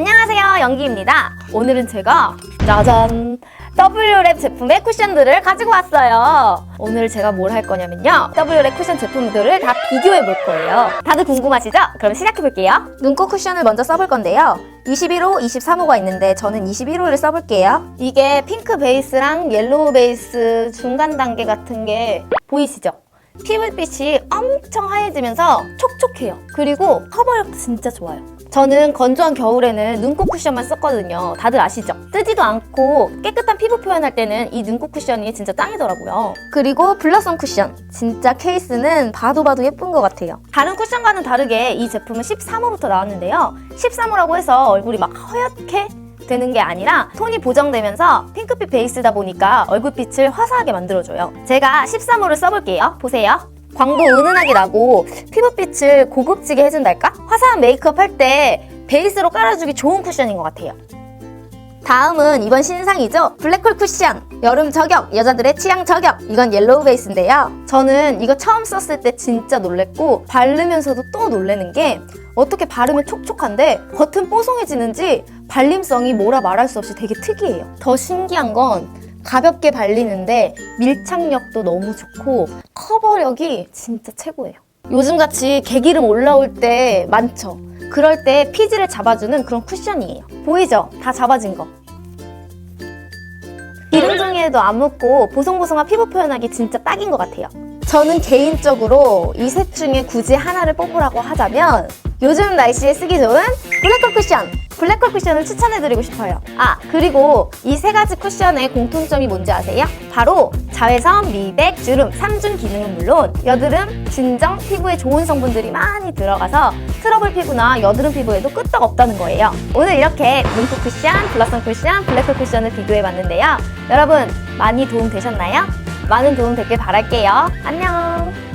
안녕하세요 연기입니다. 오늘은 제가 짜잔 W랩 제품의 쿠션들을 가지고 왔어요. 오늘 제가 뭘 할 거냐면요. W랩 쿠션 제품들을 다 비교해 볼 거예요. 다들 궁금하시죠? 그럼 시작해 볼게요. 눈곱 쿠션을 먼저 써볼 건데요. 21호, 23호가 있는데 저는 21호를 써볼게요. 이게 핑크 베이스랑 옐로우 베이스 중간 단계 같은 게 보이시죠? 피부빛이 엄청 하얘지면서 촉촉해요. 그리고 커버력도 진짜 좋아요. 저는 건조한 겨울에는 눈곱 쿠션만 썼거든요. 다들 아시죠? 뜨지도 않고 깨끗한 피부 표현할 때는 이 눈곱 쿠션이 진짜 짱이더라고요. 그리고 블러썸 쿠션. 진짜 케이스는 봐도 봐도 예쁜 것 같아요. 다른 쿠션과는 다르게 이 제품은 13호부터 나왔는데요. 13호라고 해서 얼굴이 막 허옇게 되는 게 아니라 톤이 보정되면서 핑크빛 베이스다 보니까 얼굴빛을 화사하게 만들어줘요. 제가 13호를 써볼게요. 보세요. 광도 은은하게 나고 피부빛을 고급지게 해준달까? 화사한 메이크업 할 때 베이스로 깔아주기 좋은 쿠션인 것 같아요. 다음은 이번 신상이죠. 블랙홀 쿠션. 여름 저격, 여자들의 취향 저격. 이건 옐로우 베이스인데요. 저는 이거 처음 썼을 때 진짜 놀랬고 바르면서도 또 놀래는 게 어떻게 바르면 촉촉한데 겉은 뽀송해지는지 발림성이 뭐라 말할 수 없이 되게 특이해요. 더 신기한 건 가볍게 발리는데 밀착력도 너무 좋고 커버력이 진짜 최고예요. 요즘같이 개기름 올라올 때 많죠. 그럴 때 피지를 잡아주는 그런 쿠션이에요. 보이죠? 다 잡아진 거. 종이에도 안 묻고 보송보송한 피부 표현하기 진짜 딱인 것 같아요. 저는 개인적으로 이 셋 중에 굳이 하나를 뽑으라고 하자면 요즘 날씨에 쓰기 좋은 블랙홀 쿠션! 블랙홀 쿠션을 추천해드리고 싶어요. 아, 그리고 이 세 가지 쿠션의 공통점이 뭔지 아세요? 바로 자외선, 미백, 주름, 삼중 기능은 물론 여드름, 진정, 피부에 좋은 성분들이 많이 들어가서 트러블 피부나 여드름 피부에도 끄떡 없다는 거예요. 오늘 이렇게 눈코 쿠션, 블러썸 쿠션, 블랙홀 쿠션을 비교해봤는데요. 여러분, 많이 도움 되셨나요? 많은 도움 됐길 바랄게요. 안녕!